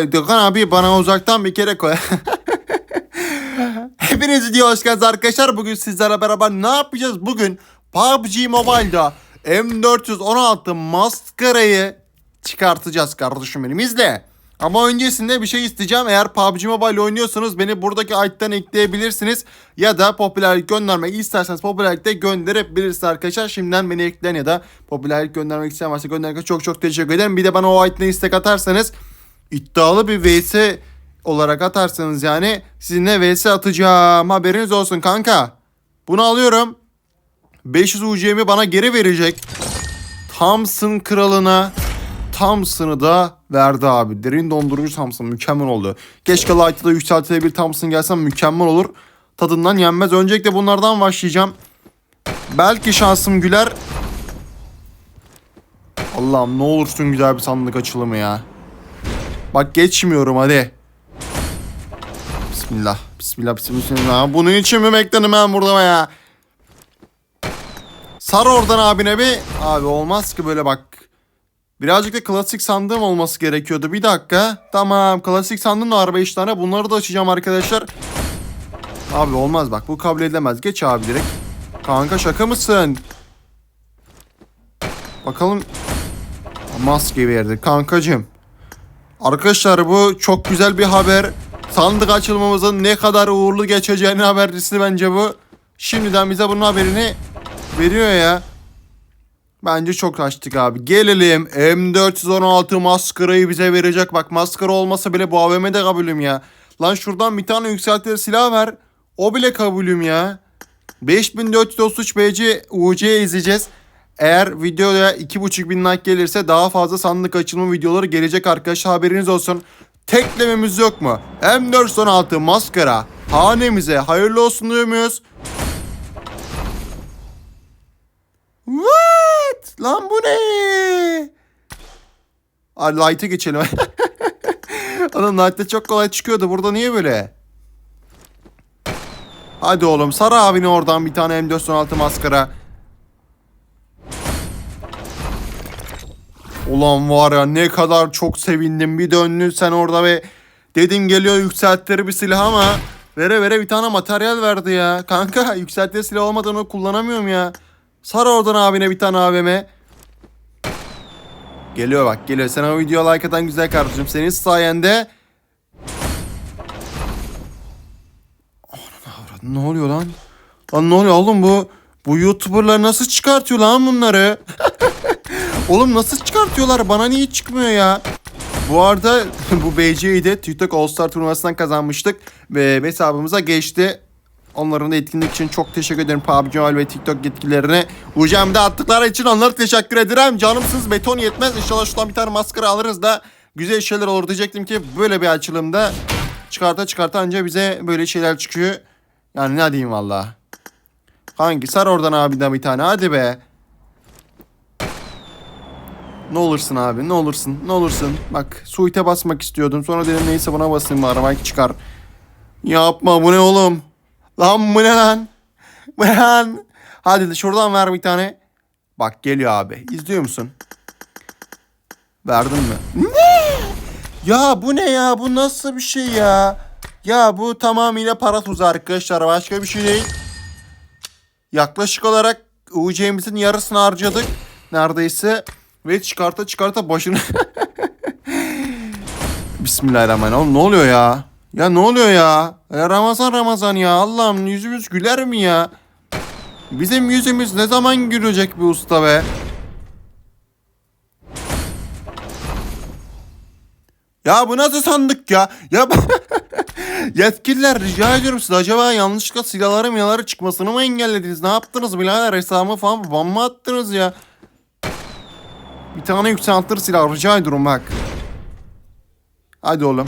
Gökhan abi bana uzaktan bir kere koy. Hepiniz video hoş geldiniz arkadaşlar. Bugün sizlerle beraber ne yapacağız? Bugün PUBG Mobile'da M416 maskarayı çıkartacağız kardeşim benim. İzle. Ama öncesinde bir şey isteyeceğim. Eğer PUBG Mobile oynuyorsanız beni buradaki ayıktan ekleyebilirsiniz. Ya da popülerlik göndermek isterseniz popülerlikte gönderebilirsiniz arkadaşlar. Şimdiden beni ekleyin ya da popülerlik göndermek isteyen varsa göndermek çok çok teşekkür ederim. Bir de bana o ayıktan istek atarsanız iddialı bir vs olarak atarsanız yani sizinle vs atacağım. Haberiniz olsun kanka. Bunu alıyorum. 500 UC'mi bana geri verecek. Thompson kralına Thompson'ı da verdi abi. Derin dondurucu Thompson mükemmel oldu. Keşke Light'ta da yükseltilebilir Thompson gelsem mükemmel olur. Tadından yenmez. Öncelikle bunlardan başlayacağım. Belki şansım güler. Allah'ım ne olursun güzel bir sandık açılımı ya. Bak geçmiyorum hadi. Bismillah. Bismillah bismillah. Bunun için mi bekledim ben burada ya? Sar oradan abine bir. Abi olmaz ki böyle bak. Birazcık da klasik sandığım olması gerekiyordu. Bir dakika. Tamam klasik sandığım da var 5 tane. Bunları da açacağım arkadaşlar. Abi olmaz bak bu kabul edilemez. Geç abi direkt. Kanka şaka mısın? Bakalım. Maske verdi kankacım. Arkadaşlar bu çok güzel bir haber. Sandık açılmamızın ne kadar uğurlu geçeceğini habercisi bence bu. Şimdiden bize bunun haberini veriyor ya. Bence çok açtık abi. Gelelim M416 maskarayı bize verecek. Bak maskara olmasa bile bu AVM'de kabulüm ya. Lan şuradan bir tane yükseltilir silah ver. O bile kabulüm ya. 5433 BC UC izleyeceğiz. Eğer videoya 2500 like gelirse daha fazla sandık açılma videoları gelecek arkadaşlar haberiniz olsun. Teklememiz yok mu? M416 maskara hanemize hayırlı olsun diyor muyuz? What? Lan bu ne? Light'a geçelim. Oğlum Light'ta çok kolay çıkıyordu. Burada niye böyle? Hadi oğlum Sarı abine oradan bir tane M416 maskara. Ulan var ya ne kadar çok sevindim. Bir döndün sen orada ve dedim geliyor yükseltleri bir silah ama vere vere bir tane materyal verdi ya. Kanka yükseltleri silah olmadan onu kullanamıyorum ya. Sar oradan abine bir tane AVM. Geliyor bak geliyor. Sen o videoya like atan güzel kardeşim. Senin sayende... Ne oluyor lan? Lan ne oluyor oğlum bu? Bu YouTuber'lar nasıl çıkartıyor lan bunları? oğlum nasıl çıkartıyorlar? Bana niye çıkmıyor ya? Bu arada bu BC'yi de TikTok All Star turnuvasından kazanmıştık. Ve hesabımıza geçti. Onların da etkinlik için çok teşekkür ederim PUBG Mobile ve TikTok yetkililerine. UCM'de attıkları için onlara teşekkür ederim. Canımsız beton yetmez. İnşallah şuradan bir tane maskara alırız da güzel şeyler olur diyecektim ki böyle bir açılımda çıkarta çıkarta anca bize böyle şeyler çıkıyor. Yani ne diyeyim valla. Hangi? Sar oradan abiden bir tane hadi be. Ne olursun abi ne olursun ne olursun. Bak suite basmak istiyordum. Sonra dedim neyse buna basayım bari belki çıkar. Yapma bu ne oğlum? Lan bu ne lan? Bu ne lan? Hadi şuradan ver bir tane. Bak geliyor abi. İzliyor musun? Verdin mi? Ne? Ya bu ne ya? Bu nasıl bir şey ya? Ya bu tamamıyla para tuzağı arkadaşlar. Başka bir şey değil. Yaklaşık olarak UC'mizin yarısını harcadık. Neredeyse. Ve çıkarta çıkarta başını... Bismillahirrahmanirrahim. Ne oluyor ya? Ya ne oluyor ya? ya Ramazan Ramazan ya. Allah'ım yüzümüz güler mi ya? Bizim yüzümüz ne zaman gülecek bir usta be? Ya bu nasıl sandık ya? Ya yetkililer rica ediyorum siz acaba yanlışlıkla silahları milaları çıkmasını mı engellediniz? Ne yaptınız birader hesabımı falan ban mı attınız ya? Bir tane yükseltir silah rica ediyorum bak. Hadi oğlum.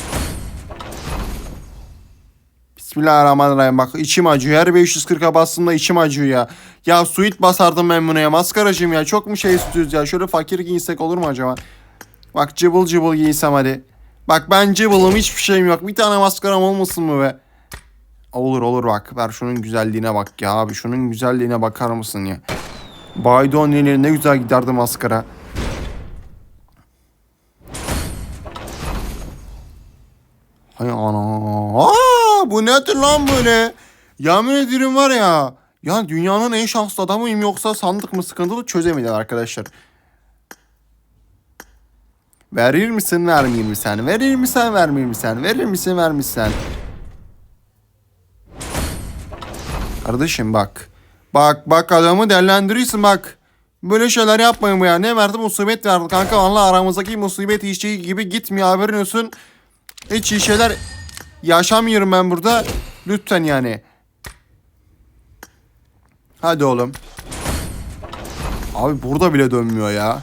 Bismillahirrahmanirrahim. Bak içim acıyor. Her 540'a bastığımda içim acıyor ya. Ya suit basardım ben buna ya. Maskaracım ya. Çok mu şey istiyoruz ya. Şöyle fakir giyinsek olur mu acaba? Bak cıbıl cıbıl giysem hadi. Bak ben cıbılım hiçbir şeyim yok. Bir tane maskaram olmasın mı be? Olur olur bak. Ver şunun güzelliğine bak ya abi. Şunun güzelliğine bakar mısın ya? Baydon ne güzel giderdi maskara. Hay ana. Aa, bu nedir lan böyle? Yemin ederim var ya. Ya dünyanın en şanslı adamıyım yoksa sandık mı sıkıntılı çözemedim arkadaşlar. Verir misin vermeyeyim mi sen? Verir misin vermeyeyim mi sen? Verir misin vermişsen? Kardeşim bak. Bak bak adamı değerlendiriyorsun bak. Böyle şeyler yapmayın ya. Ne verdi musibet verdi kanka. Vallahi aramızdaki musibet işi gibi gitmiyor haberin olsun. Hiç iyi şeyler yaşamıyorum ben burada. Lütfen yani. Hadi oğlum. Abi burada bile dönmüyor ya.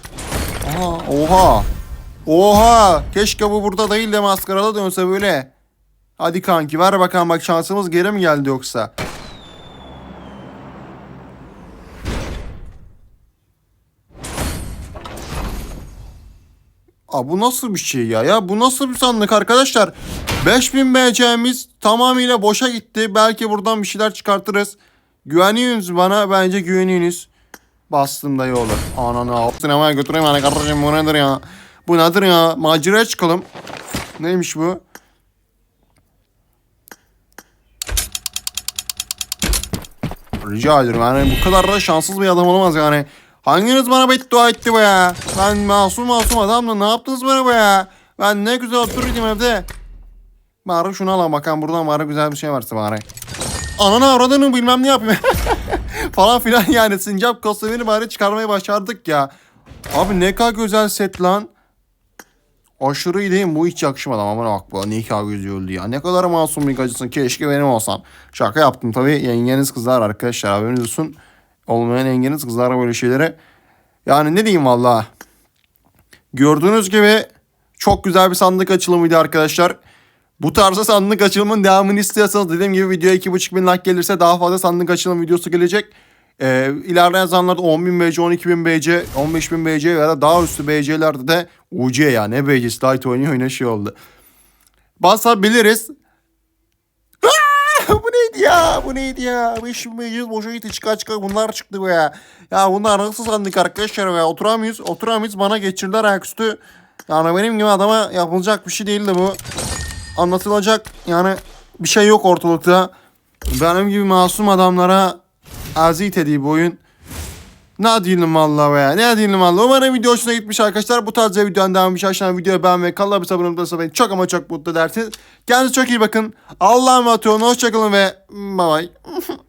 Aa, oha. Oha. Keşke bu burada değil de maskarada dönse böyle. Hadi kanki ver bakalım bak şansımız geri mi geldi yoksa? Aa, bu nasıl bir şey ya? Ya bu nasıl bir sandık arkadaşlar? 5000 BC'miz tamamıyla boşa gitti. Belki buradan bir şeyler çıkartırız. Güveniyorsunuz bana. Bence güveniyorsunuz. Bastım da iyi olur. Ananı sinemaya götüreyim hani kardeşim bu nedir ya? Bu nedir ya? Maceraya çıkalım. Neymiş bu? Rica ederim yani bu kadar da şanssız bir adam olamaz yani. Hanginiz bana beddua etti bu ya? Ben masum masum adamla ne yaptınız bana bu ya? Ben ne güzel oturuyordum evde. Bari şunu alalım bakalım buradan bari güzel bir şey varsa bari. Ananı avradını bilmem ne yapayım. Falan filan yani sincap kostümünü bari çıkarmaya başardık ya. Abi ne kadar güzel set lan. Aşırı iyi? Bu hiç yakışmadı ama bana bak bu ne kadar güzel öldü ya. Ne kadar masum bir gacısın. Keşke benim olsam. Şaka yaptım tabii. Yengeniz kızlar arkadaşlar haberiniz olsun. Olmayan yengeniz kızlar böyle şeylere. Yani ne diyeyim valla. Gördüğünüz gibi çok güzel bir sandık açılımıydı arkadaşlar. Bu tarzda sandık açılımın devamını istiyorsanız dediğim gibi videoya 2.5 bin like gelirse daha fazla sandık açılım videosu gelecek. Ee, ilerleyen zamanlarda 10.000 BC, 12.000 BC, 15.000 BC ya da daha üstü BC'lerde de UC ya ne BC'si Light oynuyor yine şey oldu. Basabiliriz. Neydi ya? Bu neydi ya? 5000 BC boşa gitti çıkar çıkar bunlar çıktı bu ya. Ya bunlar nasıl sandık arkadaşlar ya? Oturamıyoruz, oturamıyoruz bana geçirdiler ayaküstü. Yani benim gibi adama yapılacak bir şey değildi bu anlatılacak yani bir şey yok ortalıkta. Benim gibi masum adamlara azit ediyor bu oyun. Ne diyelim valla be ne diyelim valla. Umarım video hoşuna gitmiş arkadaşlar. Bu tarz videodan devam etmiş. Aşağıdan videoya beğen ve kanala bir abone olursa beni çok ama çok mutlu edersiniz. Kendinize çok iyi bakın. Allah'a emanet olun. Hoşçakalın ve bye bye.